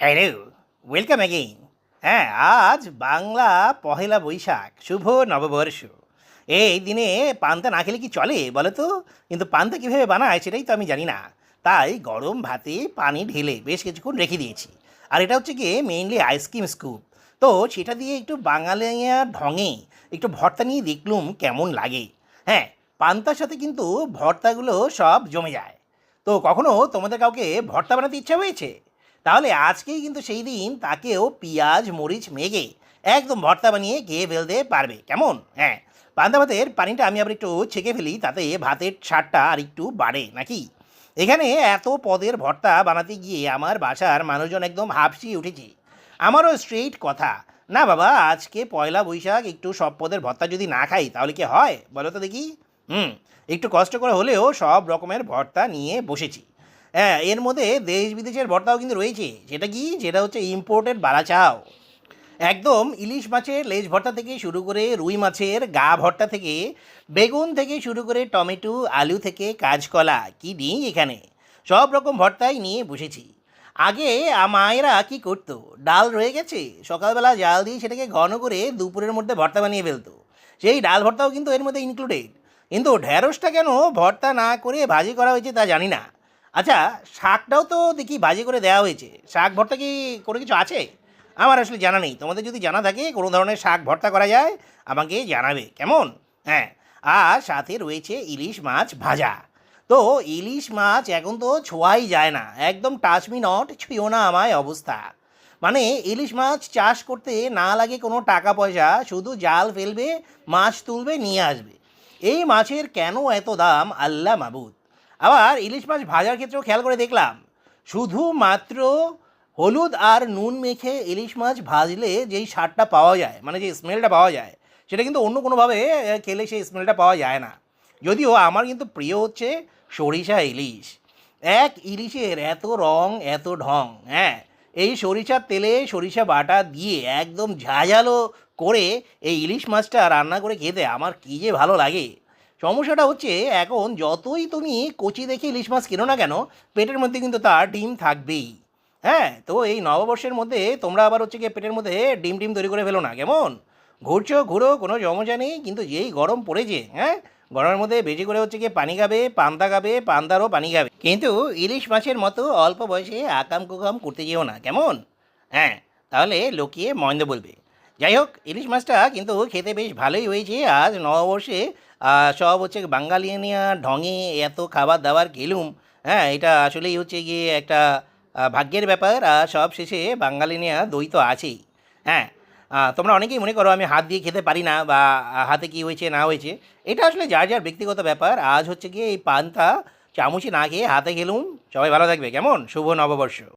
Hello welcome again হ্যাঁ আজ বাংলা পহেলা বৈশাখ, শুভ নববর্ষ। এই দিনে পান্তা না খেলে কি চলে বলো তো কিন্তু পান্তা কীভাবে বানায় সেটাই তো আমি জানি না। তাই গরম ভাতে পানি ঢেলে বেশ কিছুক্ষণ রেখে দিয়েছি। আর এটা হচ্ছে গিয়ে মেইনলি আইসক্রিম স্কুপ তো সেটা দিয়ে একটু বাঙালিয়া ঢঙে একটু ভর্তা নিয়ে দেখলুম কেমন লাগে। হ্যাঁ পান্তার সাথে কিন্তু ভর্তাগুলো সব জমে যায়। তো কখনো তোমাদের কাউকে ভর্তা বানাতে ইচ্ছা হয়েছে? তাহলে আজকেই কিন্তু সেই দিন তাকেও পেঁয়াজ, মরিচ মেঘে একদম ভর্তা বানিয়ে খেয়ে ফেলতে পারবে। কেমন? হ্যাঁ পান্তা ভাতের পানিটা আমি আবার একটু ছেঁকে ফেলি, তাতে ভাতের স্বাদটা আর একটু বাড়ে, নাকি? এখানে এত পদের ভর্তা বানাতে গিয়ে আমার বাসার মানুষজন একদম হাফসিয়ে উঠেছে। আমারও স্ট্রেইট কথা। না বাবা, আজকে পয়লা বৈশাখ, একটু সব পদের ভর্তা যদি না খাই তাহলে কি হয়? বলো তো দেখি। হুম, একটু কষ্ট করে হলেও সব রকমের ভর্তা নিয়ে বসেছি। হ্যাঁ এর মধ্যে দেশ বিদেশের ভর্তাও কিন্তু রয়েছে। সেটা কি? সেটা হচ্ছে ইম্পোর্টেড বালাচাও একদম ইলিশ মাছের লেজ ভর্তা থেকে শুরু করে রুই মাছের গা ভর্তা থেকে, বেগুন থেকে শুরু করে টমেটো, আলু থেকে কাঁচকলা, কি নেই এখানে? সব রকম ভর্তাই নিয়ে বসেছি। আগে মায়েরা কি করতো? ডাল রয়ে গেছে, সকালবেলা জাল দিয়ে সেটাকে ঘন করে দুপুরের মধ্যে ভর্তা বানিয়ে ফেলতো। সেই ডাল ভর্তাও কিন্তু এর মধ্যে ইনক্লুডেড কিন্তু ঢ্যাঁড়সটা কেন ভর্তা না করে ভাজি করা হয়েছে তা জানি না। আচ্ছা শাকটাও তো দেখি ভাজি করে দেওয়া হয়েছে। শাক ভর্তা কি কোনো কিছু আছে? আমার আসলে জানা নেই। তোমাদের যদি জানা থাকে, কোনো ধরনের শাক ভর্তা করা যায়, আমাকে জানাবে। কেমন? হ্যাঁ আর সাথে রয়েছে ইলিশ মাছ ভাজা। তো ইলিশ মাছ এখন তো ছোঁয়াই যায় না। একদম টাচমি নট ছুঁয়ো না আমায় অবস্থা। মানে ইলিশ মাছ চাষ করতে না লাগে কোনো টাকা পয়সা, শুধু জাল ফেলবে, মাছ তুলবে, নিয়ে আসবে। এই মাছের কেন এত দাম? আল্লাহ মাবুদ। আবার ইলিশ মাছ ভাজার ক্ষেত্রেও খেয়াল করে দেখলাম। শুধুমাত্র হলুদ আর নুন মেখে ইলিশ মাছ ভাজলে যেই স্বাদটা পাওয়া যায় মানে যে স্মেলটা পাওয়া যায়, সেটা কিন্তু অন্য কোনোভাবে খেলে সেই স্মেলটা পাওয়া যায় না। যদিও আমার কিন্তু প্রিয় হচ্ছে সরিষা ইলিশ। এক ইলিশের এত রং, এত ঢং হ্যাঁ এই সরিষার তেলে সরিষা বাটা দিয়ে একদম ঝাঁঝালো করে এই ইলিশ মাছটা রান্না করে খেতে আমার কী যে ভালো লাগে। সমস্যাটা হচ্ছে এখন যতই তুমি কচি দেখে ইলিশ মাছ কেনো না কেন, পেটের মধ্যে কিন্তু তার ডিম থাকবেই। হ্যাঁ তো এই নববর্ষের মধ্যে তোমরা আবার হচ্ছে গিয়ে পেটের মধ্যে ডিম ডিম তৈরি করে ফেলো না, কেমন? ঘুরছো, ঘুরো, কোনো সমস্যা নেই, কিন্তু যেই গরম পড়েছে হ্যাঁ গরমের মধ্যে বেশি করে হচ্ছে গিয়ে পানি খাবে, পান্তা খাবে পান্তারও পানি খাবে। কিন্তু ইলিশ মাছের মতো অল্প বয়সে আকাম কুকাম করতে যেও না, কেমন? হ্যাঁ তাহলে লোকিয়ে মহেন্দ্র বলবে। যাই হোক, ইলিশ মাছটা কিন্তু খেতে বেশ ভালোই হয়েছে, আজ নববর্ষে সব হচ্ছে বাঙালিয়ানিয়া ঢঙে এত খাবার দাবার খেলুম হ্যাঁ এটা আসলেই হচ্ছে গিয়ে একটা ভাগ্যের ব্যাপার। আর সব শেষে বাঙালিনিয়া দই তো আছেই। হ্যাঁ তোমরা অনেকেই মনে করো আমি হাত দিয়ে খেতে পারি না বা হাতে কি হয়েছে, না হয়েছে। এটা আসলে যার যার ব্যক্তিগত ব্যাপার। আজ হচ্ছে গিয়ে এই পান্তা চামচি না খেয়ে হাতে খেলুম। সবাই ভালো থাকবে। কেমন? শুভ নববর্ষ।